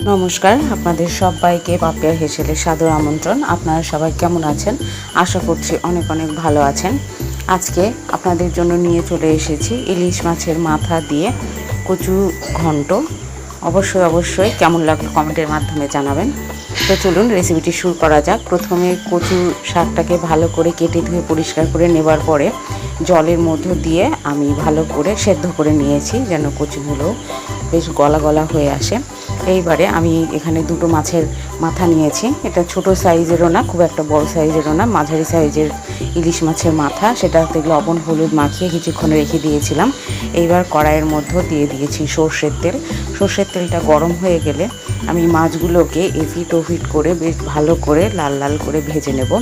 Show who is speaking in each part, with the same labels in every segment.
Speaker 1: নমস্কার, আপনাদের সবাইকে পাপিয়ার হেসেলে সাদর আমন্ত্রণ। আপনারা সবাই কেমন আছেন? আশা করছি অনেক অনেক ভালো আছেন। আজকে আপনাদের জন্য নিয়ে চলে এসেছি ইলিশ মাছের মাথা দিয়ে কচু ঘন্ট। অবশ্যই অবশ্যই কেমন লাগল কমেন্টের মাধ্যমে জানাবেন। তো চলুন রেসিপিটি শুরু করা যাক। প্রথমে কচু শাকটাকে ভালো করে কেটে ধুয়ে পরিষ্কার করে নেবার পরে জলের মধ্য দিয়ে আমি ভালো করে সেদ্ধ করে নিয়েছি, যেন কচুগুলো বেশ গলা গলা হয়ে আসে। এইবারে আমি এখানে দুটো মাছের মাথা নিয়েছি। এটা ছোট সাইজেরও না, খুব একটা বড় সাইজেরও না, মাঝারি সাইজের ইলিশ মাছের মাথা। সেটাতে লবণ, হলুদ মাখিয়ে কিছুক্ষণ রেখে দিয়েছিলাম। এইবার কড়াইয়ের মধ্যে দিয়ে দিয়েছি সর্ষের তেল। সর্ষের তেলটা গরম হয়ে গেলে আমি মাছগুলোকে এফিট ওফিট করে বেশ ভালো করে লাল লাল করে ভেজে নেব,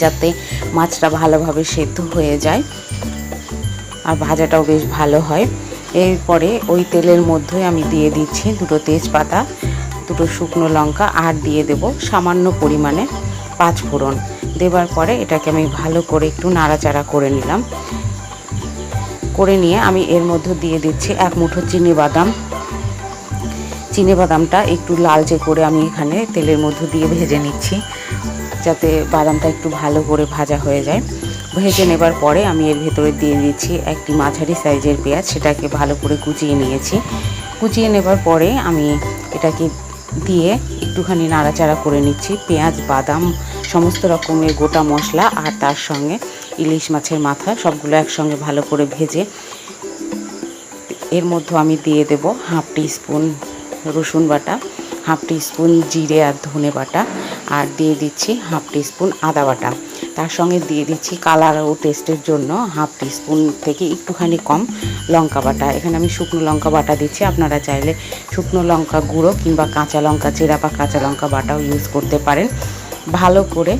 Speaker 1: যাতে মাছটা ভালোভাবে সেদ্ধ হয়ে যায় আর ভাজাটাও বেশ ভালো হয়। এরপরে ওই তেলের মধ্যে আমি দিয়ে দিচ্ছি দুটো তেজপাতা, দুটো শুকনো লঙ্কা আর দিয়ে দেব সামান্য পরিমাণে পাঁচ ফোড়ন। দেবার পরে এটাকে আমি ভালো করে একটু নাড়াচাড়া করে নিলাম। করে নিয়ে আমি এর মধ্যে দিয়ে দিচ্ছি এক মুঠো চিনি বাদাম। চিনি বাদামটা একটু লালচে করে আমি এখানে তেলের মধ্যে দিয়ে ভেজে নিচ্ছি, যাতে বাদামটা একটু ভালো করে ভাজা হয়ে যায়। ভেজে নেবার পরে আমি এর ভেতরে দিয়ে দিচ্ছি একটি মাঝারি সাইজের পেঁয়াজ, সেটাকে ভালো করে কুচিয়ে নিয়েছি। কুচিয়ে নেবার পরে আমি এটাকে দিয়ে একটুখানি নাড়াচাড়া করে নিচ্ছি। পেঁয়াজ, বাদাম, সমস্ত রকমের গোটা মশলা আর তার সঙ্গে ইলিশ মাছের মাথা, সবগুলো একসঙ্গে ভালো করে ভেজে এর মধ্যে আমি দিয়ে দেব হাফ টি স্পুন রসুন বাটা, হাফ টি স্পুন জিরে আর ধনে বাটা, আর দিয়ে দিচ্ছি হাফ টি স্পুন আদা বাটা। তার সঙ্গে দিয়ে দিচ্ছি কালার ও টেস্টের জন্য হাফ টি স্পুন থেকে একটুখানি কম লঙ্কা বাটা। এখানে আমি শুকনো লঙ্কা বাটা দিচ্ছি। আপনারা চাইলে শুকনো লঙ্কা গুঁড়ো কিংবা কাঁচা লঙ্কা, চেরা বা কাঁচা লঙ্কা বাটাও ইউজ করতে পারেন। ভালো করে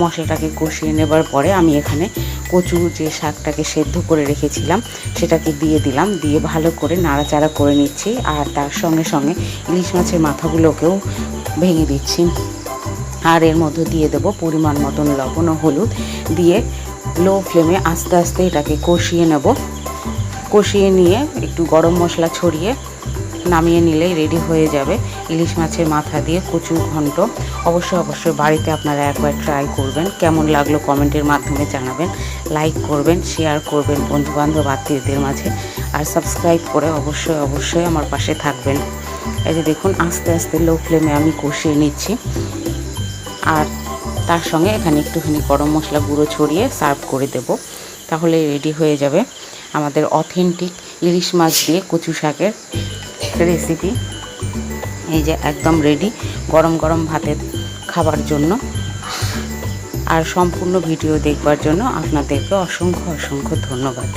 Speaker 1: মশলাটাকে কষিয়ে নেবার পরে আমি এখানে কচু যে শাকটাকে সেদ্ধ করে রেখেছিলাম, সেটাকে দিয়ে দিলাম। দিয়ে ভালো করে নাড়াচাড়া করে নিচ্ছি। আর তার সঙ্গে সঙ্গে ইলিশ মাছের মাথাগুলোকেও ভেঙে দিচ্ছি। আর এর মধ্যে দিয়ে দেব পরিমাণ মতন লবণ ও হলুদ দিয়ে লো ফ্লেমে আস্তে আস্তে এটাকে কষিয়ে নেব। কষিয়ে নিয়ে একটু গরম মশলা ছড়িয়ে নামিয়ে নিলেই রেডি হয়ে যাবে ইলিশ মাছের মাথা দিয়ে কচু ঘন্ট। অবশ্যই অবশ্যই বাড়িতে আপনারা একবার ট্রাই করবেন। কেমন লাগল কমেন্টের মাধ্যমে জানাবেন। লাইক করবেন শেয়ার করবেন বন্ধুবান্ধব, আত্মীয়দের মাঝে। আর সাবস্ক্রাইব করে অবশ্যই অবশ্যই আমার পাশে থাকবেন। এই যে দেখুন, আস্তে আস্তে লো ফ্লেমে আমি কষিয়ে নিচ্ছি। আর তার সঙ্গে এখানে একটুখানি গরম মশলা গুঁড়ো ছড়িয়ে সার্ভ করে দেব। তাহলে রেডি হয়ে যাবে আমাদের অথেন্টিক ইলিশ মাছ দিয়ে কচু শাকের রেসিপি এই যে একদম রেডি গরম গরম ভাতের খাবার জন্য। আর সম্পূর্ণ ভিডিও দেখবার জন্য আপনাদেরকে অসংখ্য অসংখ্য ধন্যবাদ।